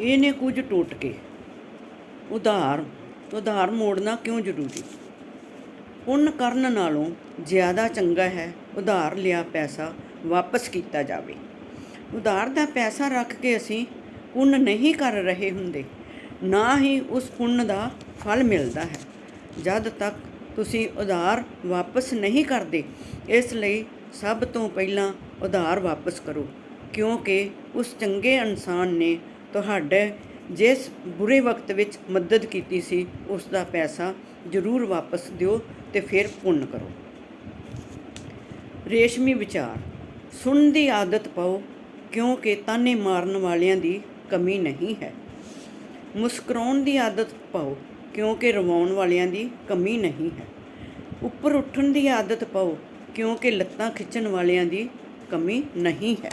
ਇਹਨੇ ਕੁਝ ਟੁੱਟ ਕੇ ਉਧਾਰ ਉਧਾਰ ਮੋੜਨਾ ਕਿਉਂ ਜ਼ਰੂਰੀ? ਪੁੰਨ ਕਰਨ ਨਾਲੋਂ ਜ਼ਿਆਦਾ ਚੰਗਾ ਹੈ ਉਧਾਰ ਲਿਆ ਪੈਸਾ ਵਾਪਸ ਕੀਤਾ ਜਾਵੇ। ਉਧਾਰ ਦਾ ਪੈਸਾ ਰੱਖ ਕੇ ਅਸੀਂ ਪੁੰਨ ਨਹੀਂ ਕਰ ਰਹੇ ਹੁੰਦੇ, ਨਾ ਹੀ ਉਸ ਪੁੰਨ ਦਾ ਫਲ ਮਿਲਦਾ ਹੈ। ਜਦ ਤੱਕ ਤੁਸੀਂ ਉਧਾਰ ਵਾਪਸ ਨਹੀਂ ਕਰਦੇ, ਇਸ ਲਈ ਸਭ ਤੋਂ ਪਹਿਲਾਂ ਉਧਾਰ ਵਾਪਸ ਕਰੋ, ਕਿਉਂਕਿ ਉਸ ਚੰਗੇ ਇਨਸਾਨ ਨੇ ਤੁਹਾਡੇ ਜਿਸ ਬੁਰੇ ਵਕਤ ਵਿੱਚ ਮਦਦ ਕੀਤੀ ਸੀ, ਉਸ ਦਾ ਪੈਸਾ ਜ਼ਰੂਰ ਵਾਪਸ ਦਿਓ ਤੇ ਫਿਰ ਪੁੰਨ ਕਰੋ। ਰੇਸ਼ਮੀ ਵਿਚਾਰ, ਸੁਣਨ ਦੀ ਆਦਤ ਪਾਓ, ਕਿਉਂਕਿ ਤਾਨੇ ਮਾਰਨ ਵਾਲਿਆਂ ਦੀ ਕਮੀ ਨਹੀਂ ਹੈ। ਮੁਸਕਰਾਉਣ ਦੀ ਆਦਤ ਪਾਓ, ਕਿਉਂਕਿ ਰਵਾਉਣ ਵਾਲਿਆਂ ਦੀ ਕਮੀ ਨਹੀਂ ਹੈ। ਉੱਪਰ ਉੱਠਣ ਦੀ ਆਦਤ ਪਾਓ, ਕਿਉਂਕਿ ਲੱਤਾਂ ਖਿੱਚਣ ਵਾਲਿਆਂ ਦੀ ਕਮੀ ਨਹੀਂ ਹੈ।